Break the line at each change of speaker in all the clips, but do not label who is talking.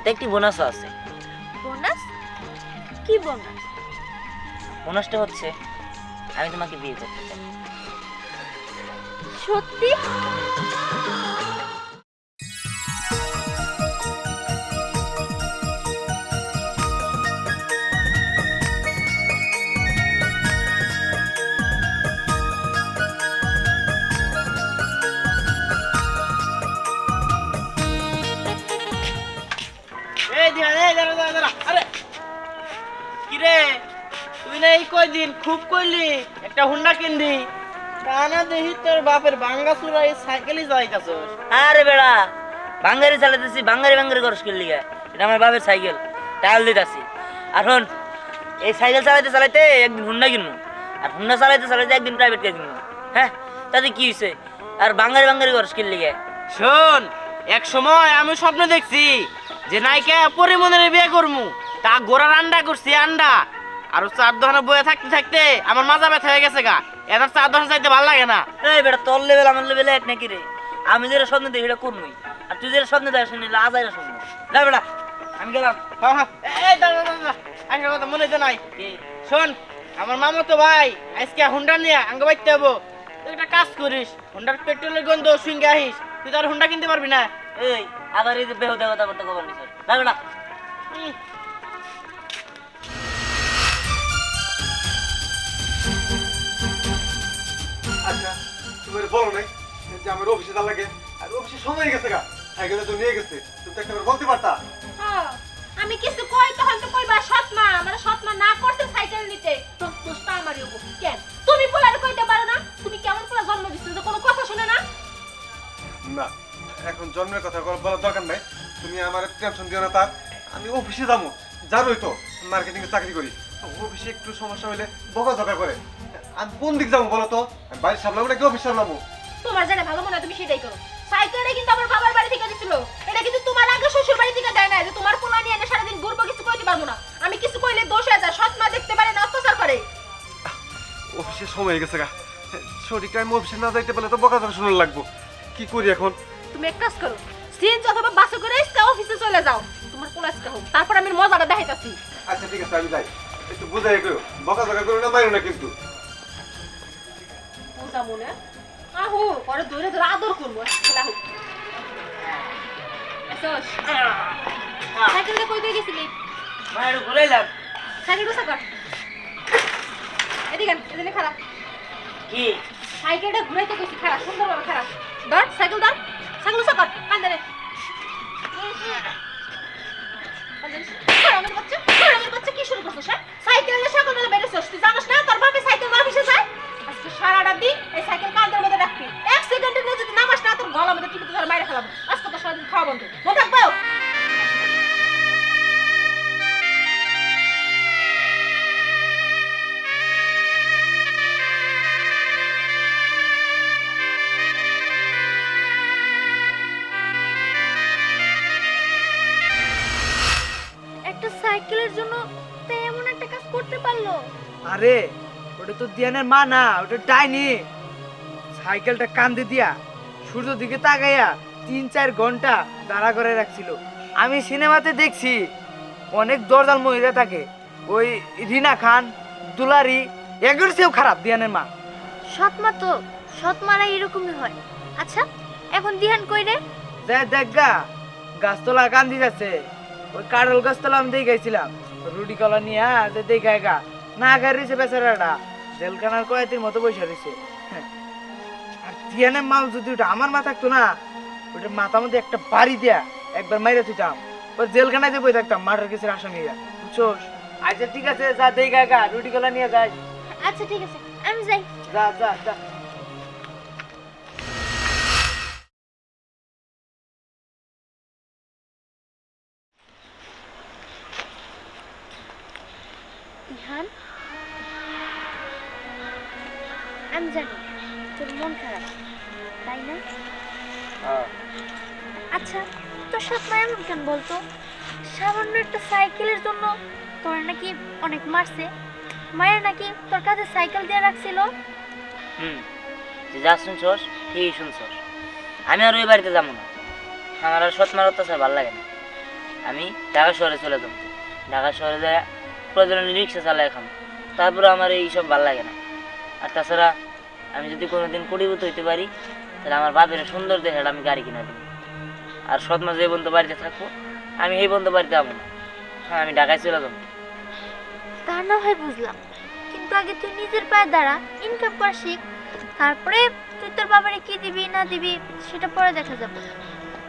সাথে একটি বোনাস আছে।
বোনাস? কি বোনাস?
বোনাসটা হচ্ছে আমি তোমাকে বিয়ে করতে চাই।
সত্যি?
এই কয়দিন খুব কইলি একটা হুন্ডা কিনবি। কানা দেখি তোর বাপের বাঙ্গা চূড়া এই সাইকেলই যাইতাছস।
আরে বেড়া বাঙ্গারি চালাতেছি বাঙ্গারি বাঙ্গারি করস কিনলি গা। এটা আমার বাপের সাইকেল দিতেছি। আর শোন এই সাইকেল চালাইতে চালাইতে একদিন হুন্ডা কিনবো আর হুন্ডা চালাইতে চালাইতে একদিন প্রাইভেট কার কিনবো। হ্যাঁ তাতে কি হয়েছে আর বাঙ্গারি বাঙ্গারি করস কিনলি গা।
শোন এক সময় আমি স্বপ্ন দেখছি যে নাইকা পরিমনের বিয়ে করমু তা গোড়ার আন্ডা করছি আন্ডা। আর চার দোকানে বয়ে থাকতে থাকতে আমার মাজা ব্যথা হয়ে গেছে গা। এবার চার দোকানে যাইতে ভালো লাগে না।
এই বেটা তোর লেভেল আমার লেভেল এক নাকি রে? আমি যেটা স্বপ্ন দেখি এটা করবই আর তুই যেটা স্বপ্ন দেখ শুনিলে আজাইরা স্বপ্ন। না বেটা আমি গেলাম।
হ্যাঁ, হ্যাঁ। এই দাঁড়া দাঁড়া দাঁড়া। কথা মনে তো নাই। শোন আমার মামা তো ভাই আজকে হুন্ডা নিয়ে আঙ্গ বাইতে হব। তুই একটা কাজ করিস হুন্ডার পেট্রোলের গন্ধ শুনকে আহিস। তুই তার হুন্ডা কিনতে পারবি না।
এই আবার এই যে বেহুদা কথা করতে কবার নিছ না বেটা।
তুমি বলো নাই যে আমার অফিসে যা লাগে। আর অফিসে সময় গেছে গা। সাইকেলে তো নিয়ে গেছে। তুমি তো একটা বলতে পারতা।
হ্যাঁ, আমি কিছু কই তখন তো কইবা সৎমা আমার সৎমা না করছে সাইকেল নিতে। তো দোষটা আমারই হব। কেন? তুমি পোলারে কইতে পারো না? তুমি কেমন পোলা জন্ম দিচ্ছ যে কোনো কথা শুনে না?
না এখন জন্মের কথা বলা- বলার দরকার নাই। তুমি আমার টেনশন দিও না তার। আমি অফিসে যাব। জানোই তো মার্কেটিং এ চাকরি করি। অফিসে একটু সমস্যা হলে বকাঝকা করে। আমি কোন দিক যাব বলো তো? আমি বাড়ি সামলাবো নাকি অফিস সামলাবো?
তোমার যেটা ভালো মনে হয় তুমি সেটাই করো। সাইকেলটা কিন্তু আমার বাবার বাড়ি থেকে দিছিল। এটা কিন্তু তোমার আগে শ্বশুর বাড়ি থেকে দেয় না যে তোমার পোলা নিয়ে এনে সারাদিন ঘুরবো কিছু কইতে পারব না। আমি কিছু কইলে দোষ হয়ে যায় সৎমা দেখতে পারে না অত্যাচার করে।
অফিসে সময় গেছে গা। সঠিক টাইম অফিসে না যাইতে পারলে তো বকাঝকা শুনে লাগবো। কি করি এখন?
তুমি এক কাজ করো সিএনজি অথবা বাসে করে ইসকা অফিসে চলে যাও। তোমার পোলা ইসকা হোক তারপর আমি মজাটা দেখাইতাছি।
আচ্ছা ঠিক আছে আমি যাই। একটু বুঝাই করো বকাঝকা করো না মারো না কিন্তু।
বুঝা মনে? আহো পরে ধরে ধরে আদর করব। খেলা হোক। সাইকেলটা কই দিয়ে গেছিলি?
একটু ঘুরাইলাম
সাইকেল বসা কর। এদিকে এদিকে খারাপ
কি?
সাইকেলটা ঘুরাইতে গেছি খারাপ সুন্দরভাবে খারাপ ধর সাইকেল ধর।
আরে ওটা তো দিয়ানের মা না ওটা ডাইনি। সাইকেলটা কান্দে দিয়া সূর্য দিকে তাকাইয়া তিন চার ঘণ্টা দাঁড়া করে রাখছিল। আমি সিনেমাতে দেখছি অনেক দরজাল মহিলা থাকে। ওই রিনা খান দুলারি এগুলোর চেয়েও খারাপ দিয়ানের মা।
সৎমা তো সৎমারা এরকমই হয়। আচ্ছা এখন দিহান কই রে?
দেখ দেখ গা গাছতলা কান্দি যাচ্ছে। ওই কারল গাছতলা আমি দেখাইছিলাম রুটি কলা নিয়ে দেখায় গা। না গাড়িছে বেচারাটা। জেলখানার কয়েতির মতো বসে রয়েছে। হ্যাঁ। আর তিয়ানের মাল যদি ওটা আমার মা থাকতো না ওটা মাথার মধ্যে একটা বাড়ি দেয়া একবার মাইরে তুইতাম ওর জেলখানায় যে বই থাকতাম মার্ডার কেসের আসামিরা বুঝছ আচ্ছা ঠিক আছে যা দেখা গা রুটি গলা নিয়ে যাই।
আচ্ছা ঠিক আছে আমি যাই।
যা যা যা।
দিহান আমি জানি তোর মন খারাপ তাই না? আচ্ছা তোর সৎমা এমন কেন বলতো? সামান্য একটা সাইকেলের জন্য তোর নাকি অনেক মারছে। মায়ের নাকি তোর কাছে সাইকেল দিয়ে রাখছিল।
হুম যা শুনছস ঠিকই শুনছস। আমি আর ওই বাড়িতে যাব না। আমার আর সৎমার অত্যাচার ভালো লাগে না। আমি ঢাকা শহরে চলে যাব। ঢাকা শহরে যায় প্রয়োজনে রিক্সা চালাই খাম। তারপরে আমার এই সব ভালো লাগে না। আর তাছাড়া আমি যদি কোনোদিন কোটিপতি হইতে পারি, তাহলে আমার বাপের সুন্দর দেখে আমি গাড়ি কিনে দেবো। আর সৎমা যে বন্ধু বাড়িতে থাকব, আমি এই বন্ধু বাড়িতে যাব না। হ্যাঁ আমি ঢাকায় চলে যাব।
তা না হয় বুঝলাম। কিন্তু আগে তুই নিজের পায়ে দাঁড়া ইনকাম করা শিখ। তারপরে তুই তোর বাবারে কি দিবি, না দিবি, সেটা পরে দেখা যাবে।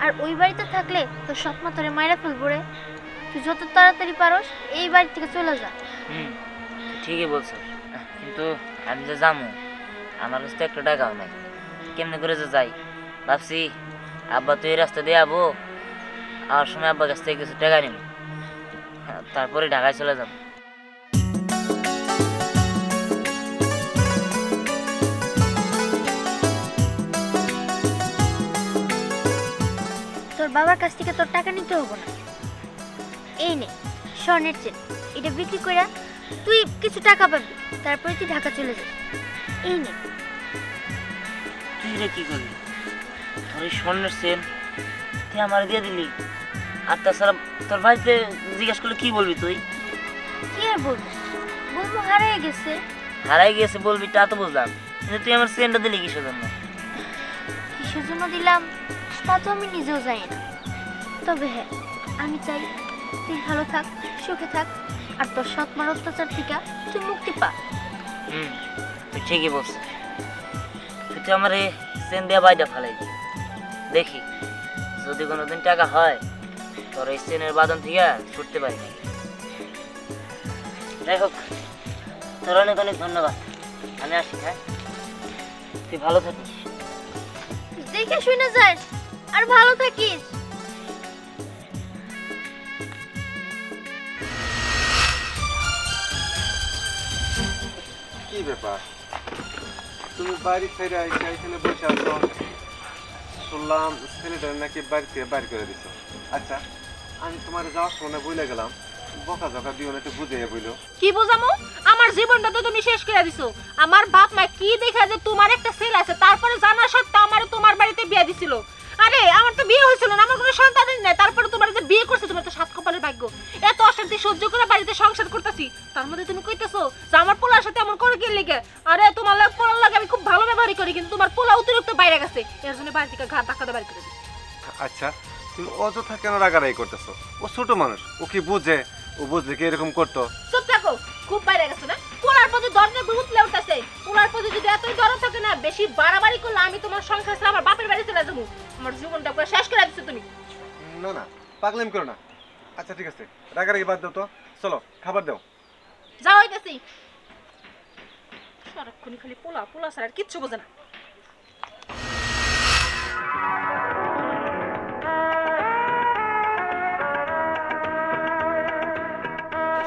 আর ওই বাড়িতে থাকলে তোর স্বপ্ন তোরে মায়েরা ফেলব রে। তুই যত তাড়াতাড়ি পারস এই বাড়ি থেকে চলে যা।
হুম ঠিকই বলছো। কিন্তু আমি যে যাব আমার কাছে তো একটা টাকাও নাই। কেমনে করে যে যাই? ভাবছি আব্বা তো এই রাস্তা দিয়ে যাব আর সময় আব্বার কাছ থেকে কিছু টাকা নিব তারপরে ঢাকায় চলে যাব।
তোর বাবার কাছ থেকে তোর টাকা নিতে হব না। এই নে স্বর্ণের চেন। এটা বিক্রি করে তুই কিছু টাকা পাবি তারপরে তুই ঢাকা চলে যাবি। এই নে।
তুই রে কি করলি? তোর এই স্বর্ণের সেন তুই আমার দিয়ে দিলি। আর তাছাড়া তোর বাড়িতে জিজ্ঞেস করলে কি বলবি তুই?
কি আর বলব? বলব হারিয়ে গেছে।
হারাই গেছে বলবি তা তো বুঝলাম। কিন্তু তুই আমার সেনটা দিলি কিসের জন্য?
কিসের জন্য দিলাম তা তো আমি নিজেও জানি না। তবে হ্যাঁ আমি চাই তুই ভালো থাক সুখে থাক আর তোর সৎমার অত্যাচার থেকে তুই মুক্তি পা।
হুম তুই ঠিকই বলছিস। তুই তো আমার এই সেন দিয়ে বাইটা ফেলাই দেখি যদি কোনোদিন টাকা হয় তোর এই সেনের বাদন থেকে ছুটতে পারি যাই হোক তোর অনেক অনেক ধন্যবাদ। আমি আসি হ্যাঁ? তুই ভালো থাকিস।
দেখে শুনে যাস আর ভালো থাকিস।
ব্যাপার? তুমি বাড়ি ছেড়ে আইসা এখানে বসে আছো। শুনলাম ছেলেটা নাকি বাড়ি থেকে বাড়ি করে দিছো। আচ্ছা আমি তোমার যাওয়ার সময় বইলে গেলাম। বকা জকা দিও না, একটু বুঝে বইলো।
কি বোঝামো? আমার জীবনটা তো তুমি শেষ করে দিছো। আমার বাপ মা কি দেখা যে তোমার একটা ছেলে আছে, তারপরে জানা সত্ত্বেও আমার তোমার বাড়িতে বিয়ে দিছিল? আরে আমার তো বিয়ে হয়েছিল না আমার কোনো সন্তানই নাই। তারপরে তোমার যে বিয়ে করছে তোমার তো সাত কপালের ভাগ্য। এত অশান্তি সহ্য করে বাড়িতে সংসার করতেছি। তার মধ্যে তুমি কইতেছো যে আমার পোলার সাথে এমন করে কি লেগে। আরে তোমার লাগে পোলার লাগে আমি খুব ভালো ব্যবহারই করি কিন্তু তোমার পোলা অতিরিক্ত বাইরে গেছে। এর জন্য বাড়ি থেকে ঘাট ধাক্কা বাড়ি করে
আচ্ছা তুমি অযথা কেন রাগারাগি করতেছো? ও ছোট মানুষ ও কি বুঝে? ও বুঝলে কি এরকম করতো?
চুপ থাকো খুব বাইরে গেছে না? পোলার প্রতি দরজা উঠলে উঠতেছে। পোলার প্রতি যদি এতই দরদ থাকে না বেশি বাড়াবাড়ি করলে আমি তোমার সংসার আমার বাপের বাড়ি চলে যাব। আমার জীবনটা পুরো শেষ করে দিচ্ছ তুমি।
না না পাগলামি করো না। আচ্ছা ঠিক আছে রাগারাগি বাদ দাও তো। চলো খাবার দাও।
যাও হইতেছি। সারাক্ষণ খালি পোলা পোলা ছাড়া আর কিচ্ছু বোঝে না।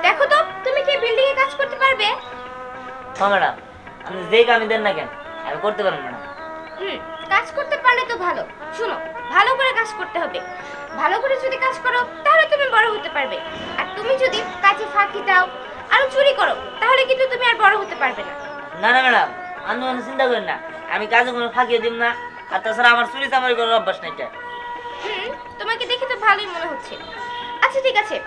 দেখো তো তুমি কি বিল্ডিং এ কাজ করতে পারবে?
হ্যাঁ ম্যাডাম। আপনি যেই কামি দেন না কেন আমি করতে পারব না।
হুম কাজ করতে পারলে তো ভালো। শুনো ভালো করে কাজ করতে হবে। ভালো করে যদি কাজ করো তাহলে তুমি বড় হতে পারবে। আর তুমি যদি কাজে ফাঁকি দাও আর চুরি করো তাহলে কিন্তু তুমি আর বড় হতে পারবে না।
না না ম্যাডাম আপনি কোনো চিন্তা করেন না। আমি কাজে কোনো ফাঁকিয়ে দিব না। আর তাছাড়া আমার চুরি চামারি করার অভ্যাস নাই।
হুম তোমাকে দেখে তো ভালোই মনে হচ্ছে। আচ্ছা ঠিক আছে।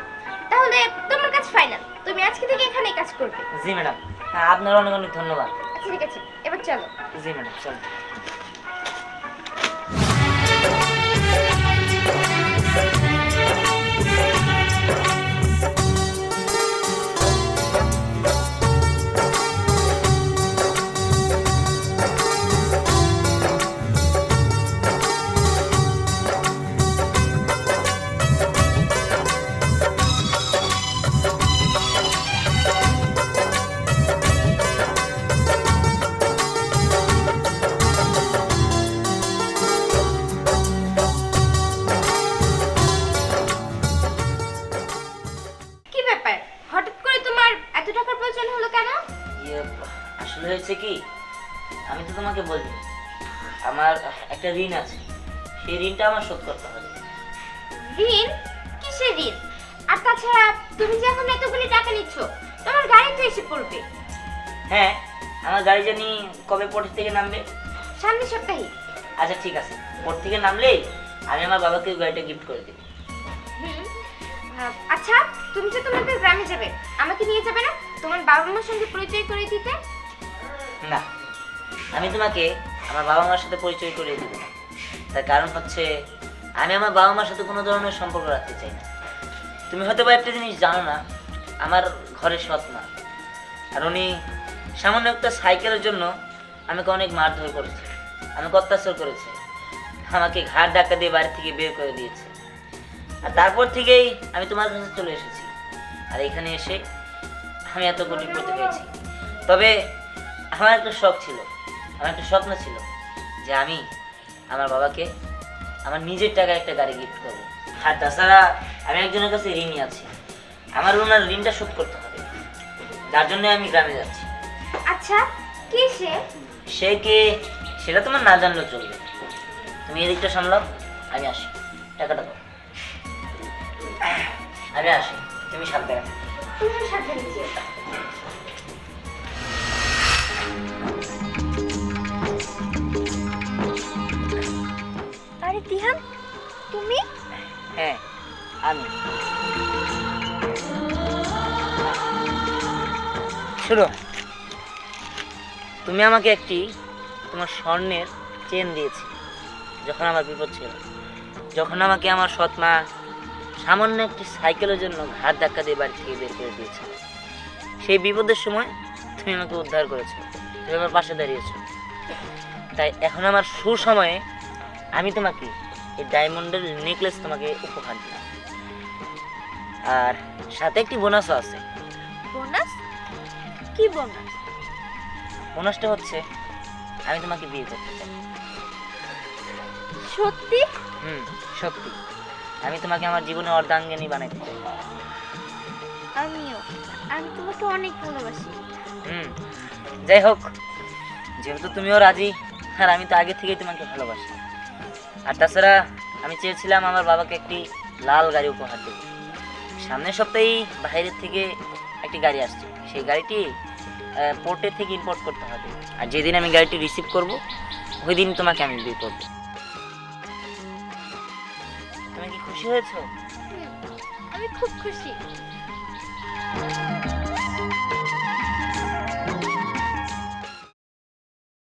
তাহলে তোমার কাজ ফাইনাল। তুমি আজকে থেকে এখানেই কাজ করবে।
জি ম্যাডাম। আপনার অনেক অনেক ধন্যবাদ।
আচ্ছা ঠিক আছে। এবার চলো।
জি ম্যাডাম চলো। ঋণ আছে সেই ঋণটা আমার শোধ করতে হবে।
ঋণ? কিসের ঋণ? আর তাছাড়া তুমি যে এখন এতগুলি টাকা নিচ্ছ তোমার গাড়ি তো এসে পড়বে।
হ্যাঁ আমার গাড়ি জানি কবে পোর্ট থেকে নামবে?
সামনের সপ্তাহে
আচ্ছা ঠিক আছে। পোর্ট থেকে নামলেই আমি আমার বাবাকে গাড়িটা গিফট করে
হুম।
আচ্ছা তুমি যে তোমাদের গ্রামে যাবে আমাকে নিয়ে যাবে না? তোমার বাবা মার সঙ্গে পরিচয় করে দিতে?
না। আমি তোমাকে আমার বাবা মার সাথে পরিচয় করিয়ে দেবো। তার কারণ হচ্ছে, আমি আমার বাবা মার সাথে কোনো ধরনের সম্পর্ক রাখতে চাই না। তুমি হয়তো বা একটা জিনিস জানো না, আমার ঘরের সৎ মা আর উনি সামান্য একটা সাইকেলের জন্য আমাকে অনেক মারধর করেছে, আমাকে অত্যাচার করেছে, আমাকে ঘাট ধাক্কা দিয়ে বাড়ি থেকে বের করে দিয়েছে। আর তারপর থেকেই আমি তোমার কাছে চলে এসেছি। আর এখানে এসে আমি এত গরিব করতে পেরেছি। তবে আমার একটা শখ ছিল আমার একটা স্বপ্ন ছিল যে আমি আমার বাবাকে আমার নিজের টাকায় একটা গাড়ি গিফট করব। আর তাছাড়া আমি একজনের কাছে ঋণই আছি। আমার ওনার ঋণটা শোধ করতে হবে। যার জন্য আমি গ্রামে যাচ্ছি।
আচ্ছা কে সে?
সে কে? সেটা তোমার না জানলেও চলবে। তুমি এদিকটা সামলাও আমি আসি। টাকাটা দাও। আমি আসি। তুমি সাবধানে।
তুমি সাবধানে
তুমি?
হ্যাঁ আমি। শুনো, তুমি আমাকে একটি তোমার স্বর্ণের চেন দিয়েছি যখন আমার বিপদ ছিল। যখন আমাকে আমার সৎ মা সামান্য একটি সাইকেলের জন্য ঘাট ধাক্কা দিয়ে বাড়ি থেকে বের করে দিয়েছে। সেই বিপদের সময় তুমি আমাকে উদ্ধার করেছ, তুমি আমার পাশে দাঁড়িয়েছো। তাই এখন আমার সুসময়ে আমি তোমাকে এই ডায়মন্ডের নেকলেস তোমাকে উপহার দিলাম। আর সাথে একটি বোনাসও আছে।
বোনাস কি বোনাস
বোনাসটা হচ্ছে আমি তোমাকে বিয়ে করতে চাই।
সত্যি?
হুম সত্যি। আমি তোমাকে আমার জীবনে অর্ধাঙ্গিনী বানাইতে চাই।
আমিও। আমি তোমাকে অনেক ভালোবাসি।
হুম যাই হোক যেহেতু তুমিও রাজি আর আমি তো আগে থেকেই তোমাকে ভালোবাসি। আর তাছাড়া আমি চেয়েছিলাম আমার বাবাকে একটি লাল গাড়ি উপহার দেব। সামনের সপ্তাহেই বাইরের থেকে একটি গাড়ি আসছে। সেই গাড়িটি পোর্টের থেকে ইম্পোর্ট করতে হবে। আর যেদিন আমি গাড়িটি রিসিভ করব ওই দিন তোমাকে আমি বিয়ে করব। তুমি কি খুশি হয়েছো?
আমি খুব খুশি।